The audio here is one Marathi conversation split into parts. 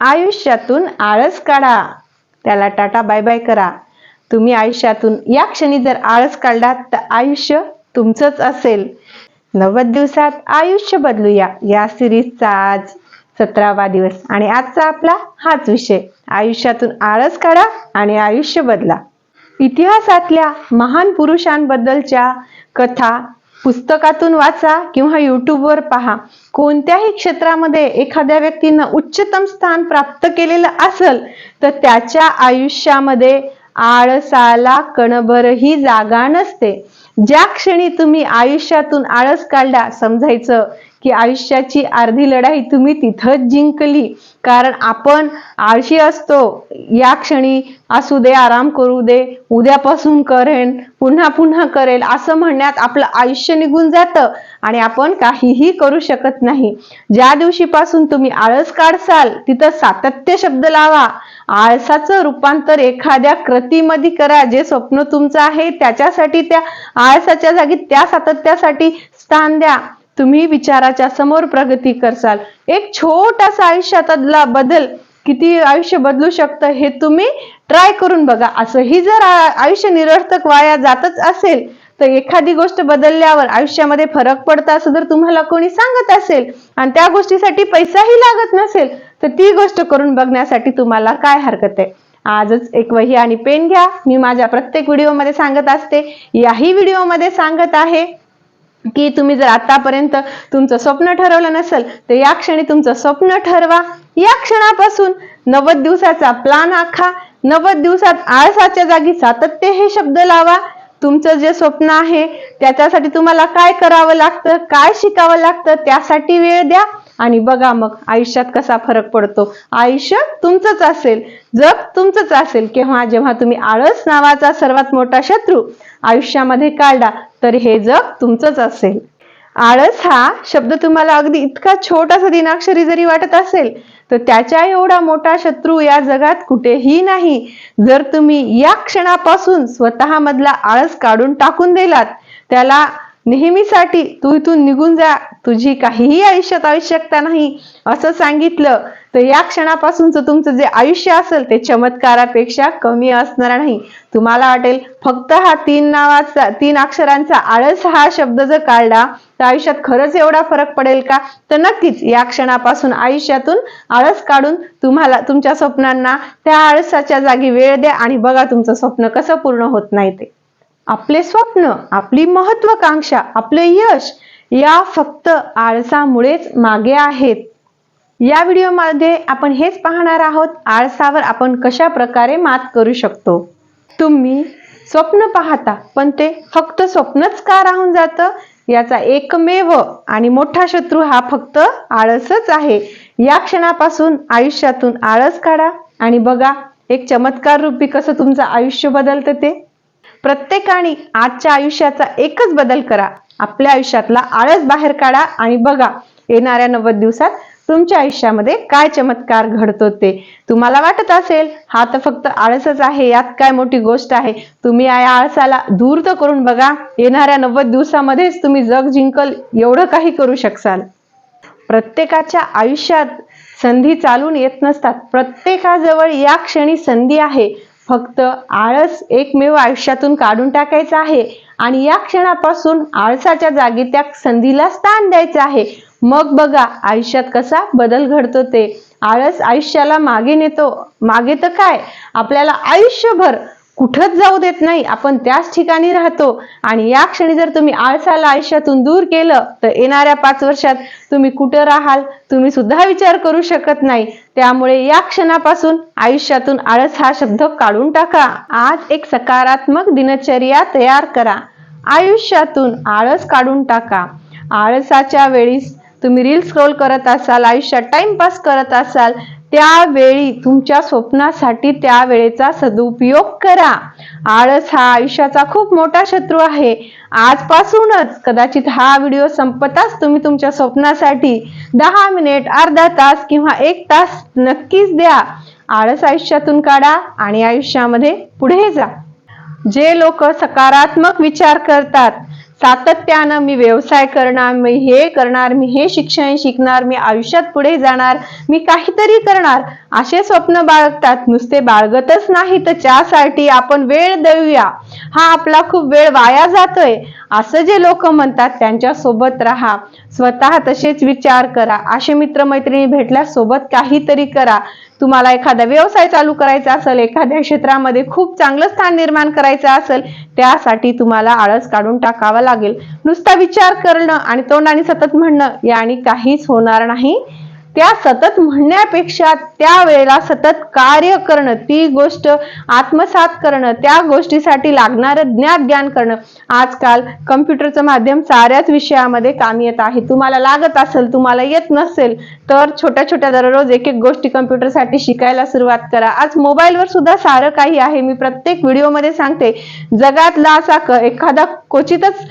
आयुष्यातून आळस काढा. त्याला टाटा बाय बाय करा. तुम्ही आयुष्यातून या क्षणी जर आळस काढलात तर आयुष्य तुमचंच असेल. नव्वद दिवसात आयुष्य बदलूया. या सिरीजचा आज सतरावा दिवस. आणि आजचा आपला हाच विषय. आयुष्यातून आळस काढा आणि आयुष्य बदला. इतिहासातल्या महान पुरुषांबद्दलच्या कथा पुस्तकातून वाचा किंवा युट्यूबवर पहा. कोणत्याही क्षेत्रामध्ये एखाद्या व्यक्तीनं उच्चतम स्थान प्राप्त केलेलं असेल तर त्याच्या आयुष्यामध्ये आळसाला कणभरही जागा नसते. ज्या क्षणी तुम्ही आयुष्यातून आळस काढला समजायचं की आयुष्याची अर्धी लढाई तुम्ही तिथंच जिंकली. कारण आपण आळशी असतो. या क्षणी असू दे आराम करू दे उद्यापासून करेन पुन्हा पुन्हा करेल असं म्हणण्यात आपलं आयुष्य निघून जातं. आणि आपण काहीही करू शकत नाही. ज्या दिवशीपासून तुम्ही आळस काढसाल तिथं सातत्य शब्द लावा. आळसाचं रूपांतर एखाद्या कृतीमध्ये करा. जे स्वप्न तुमचं आहे त्याच्यासाठी त्या आळसाच्या जागी त्या सातत्यासाठी स्थान द्या. तुम्ही विचाराच्या समोर प्रगती करसाल. एक छोटासा आयुष्यातला बदल किती आयुष्य बदलू शकतं हे तुम्ही ट्राय करून बघा. असंही जर आयुष्य निरर्थक वाया जातच असेल तर एखादी गोष्ट बदलल्यावर आयुष्यामध्ये फरक पडता असं जर तुम्हाला कोणी सांगत असेल आणि त्या गोष्टीसाठी पैसाही लागत नसेल तर ती गोष्ट करून बघण्यासाठी तुम्हाला काय हरकत आहे? आजच एक वही आणि पेन घ्या. मी माझ्या प्रत्येक व्हिडिओमध्ये सांगत असते. याही व्हिडिओमध्ये सांगत आहे. की तुम्ही जर आतापर्यंत तुमचं स्वप्न ठरवलं नसेल तर या क्षणी तुमचं स्वप्न ठरवा. या क्षणापासून नव्वद दिवसाचा प्लान आखा. नव्वद दिवसात आळसाच्या जागी सातत्य हे शब्द लावा. तुमचं जे स्वप्न आहे त्याच्यासाठी तुम्हाला काय करावं लागतं काय शिकावं लागतं त्यासाठी वेळ द्या. आणि बघा मग आयुष्यात कसा फरक पडतो. आयुष्य तुमचंच असेल जग तुमचंच असेल किंवा जेव्हा तुम्ही आळस नावाचा सर्वात मोठा शत्रू आयुष्यामध्ये काढला तर हे जग तुमचंच असेल. आळस हा शब्द तुम्हाला अगदी इतका छोटासा दिनाक्षरी जरी वाटत असेल तर त्याच्या एवढा मोठा शत्रू या जगात कुठेही नाही. जर तुम्ही या क्षणापासून स्वतःमधला आळस काढून टाकून दिलात त्याला नेहमीसाठी तू इथून निघून जा. तुझी काहीही आयुष्यात आवश्यकता नाही. असं सांगितलं तर या क्षणापासूनचं तुमचं जे आयुष्य असेल ते चमत्कारापेक्षा कमी असणार नाही. तुम्हाला वाटेल फक्त हा तीन नावाचा तीन अक्षरांचा आळस हा शब्द जर काढला तर आयुष्यात खरंच एवढा फरक पडेल का? तर नक्कीच या क्षणापासून आयुष्यातून आळस काढून तुम्हाला तुमच्या स्वप्नांना त्या आळसाच्या जागी वेळ द्या आणि बघा तुमचं स्वप्न कसं पूर्ण होत नाही ते. आपले स्वप्न आपली महत्वाकांक्षा आपले यश या फक्त आळसामुळेच मागे आहेत. या व्हिडिओमध्ये आपण हेच पाहणार आहोत आळसावर आपण कशा प्रकारे मात करू शकतो. तुम्ही स्वप्न पाहता पण ते फक्त स्वप्नच का राहून जातं? याचा एकमेव आणि मोठा शत्रू हा फक्त आळसच आहे. या क्षणापासून आयुष्यातून आळस काढा आणि बघा एक चमत्कार रूपी कसं तुमचं आयुष्य बदलतं ते. प्रत्येकाने आजच्या आयुष्याचा एकच बदल करा. आपल्या आयुष्यातला आळस बाहेर काढा आणि बघा येणाऱ्या नव्वद दिवसात तुमच्या आयुष्यामध्ये काय चमत्कार घडतो ते. तुम्हाला वाटत असेल हा तर फक्त आळसच आहे यात काय मोठी गोष्ट आहे. तुम्ही या आळसाला दूर तर करून बघा येणाऱ्या नव्वद दिवसामध्येच तुम्ही जग जिंकल एवढं काही करू शकसाल. प्रत्येकाच्या आयुष्यात संधी चालून येत नसतात. प्रत्येकाजवळ या क्षणी संधी आहे. फक्त आळस एकमेव आयुष्यातून काढून टाकायचं आहे. आणि या क्षणापासून आळसाच्या जागी त्या संधीला स्थान द्यायचं आहे. मग बघा आयुष्यात कसा बदल घडतो ते. आळस आयुष्याला मागे नेतो. मागे तर काय? आपल्याला आयुष्यभर कुठंच जाऊ देत नाही. आपण त्याच ठिकाणी राहतो. आणि या क्षणी जर तुम्ही आळसाला आयुष्यातून दूर केलं तर येणाऱ्या पाच वर्षात तुम्ही कुठं राहाल? तुम्ही सुद्धा विचार करू शकत नाही. त्यामुळे या क्षणापासून आयुष्यातून आळस हा शब्द काढून टाका. आज एक सकारात्मक दिनचर्या तयार करा. आयुष्यातून आळस काढून टाका. आळसाच्या वेळी तुम्ही रील स्क्रोल करत असाल आयुष्यात टाइमपास करत असाल त्यावेळी तुमच्या स्वप्नासाठी त्या वेळेचा सदुपयोग करा. आळस हा आयुष्याचा खूप मोठा शत्रू आहे. आजपासूनच कदाचित हा व्हिडिओ संपताच तुम्ही तुमच्या स्वप्नासाठी दहा मिनिट अर्धा तास किंवा एक तास नक्कीच द्या. आळस आयुष्यातून काढा आणि आयुष्यामध्ये पुढे जा. जे लोक सकारात्मक विचार करतात सातत्यानं मी व्यवसाय करणार मी हे करणार मी हे शिक्षण शिकणार मी आयुष्यात पुढे जाणार मी काहीतरी करणार असे स्वप्न बाळगतात. नुसते बाळगतच नाही तर त्यासाठी आपण वेळ देऊया. हा आपला खूप वेळ वाया जातोय. असं जे लोक म्हणतात त्यांच्यासोबत राहा. स्वतः तसेच विचार करा. असे मित्रमैत्रिणी भेटल्यास सोबत काहीतरी करा. तुम्हाला एखादा व्यवसाय चालू करायचा असेल एखाद्या क्षेत्रामध्ये खूप चांगलं स्थान निर्माण करायचं असेल त्यासाठी तुम्हाला आळस काढून टाकावा लागेल. नुसता विचार करणं आणि तोंडाने सतत म्हणणं याने काहीच होणार नाही. त्या सतत म्हणण्यापेक्षा त्या वेळेला सतत कार्य करणं ती गोष्ट आत्मसात करणं त्या गोष्टीसाठी लागणारं ज्ञान ज्ञान करणं आजकाल कम्प्युटरचं माध्यम साऱ्याच विषयामध्ये काम येत आहे. तुम्हाला लागत असेल तुम्हाला येत नसेल तर छोट्या छोट्या दररोज एक एक गोष्टी कम्प्युटरसाठी शिकायला सुरुवात करा. आज मोबाईलवर सुद्धा सारं काही आहे. मी प्रत्येक व्हिडिओमध्ये सांगते जगातला असा एखादा क्वचितच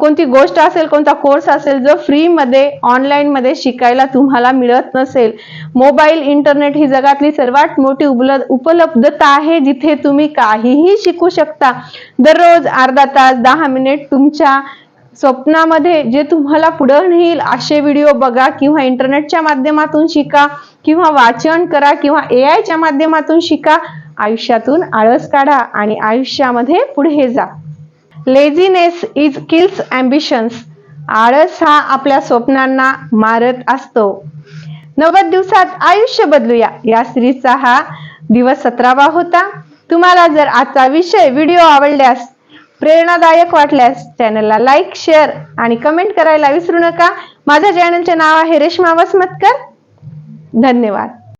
कोणती गोष्ट असेल कोणता कोर्स असेल जो फ्रीमध्ये ऑनलाईनमध्ये शिकायला तुम्हाला मिळत नसेल. मोबाईल इंटरनेट ही जगातली सर्वात मोठी उपलब्धता आहे जिथे तुम्ही काहीही शिकू शकता. दररोज अर्धा तास दहा मिनिट तुमच्या स्वप्नामध्ये जे तुम्हाला पुढं नेईल असे व्हिडिओ बघा किंवा इंटरनेटच्या माध्यमातून शिका किंवा वाचन करा किंवा ए आयच्या माध्यमातून शिका. आयुष्यातून आळस काढा आणि आयुष्यामध्ये पुढे जा. लेझीनेस इज किल्स अँबिशन्स आळस हा आपल्या स्वप्नांना मारत असतो. नव्वद दिवसात आयुष्य बदलूया. या सिरीजचा हा दिवस सतरावा होता. तुम्हाला जर आजचा विषय व्हिडिओ आवडल्यास प्रेरणादायक वाटल्यास चॅनलला लाईक शेअर आणि कमेंट करायला विसरू नका. माझ्या चॅनलचे नाव आहे रेश्मा वसमतकर. धन्यवाद.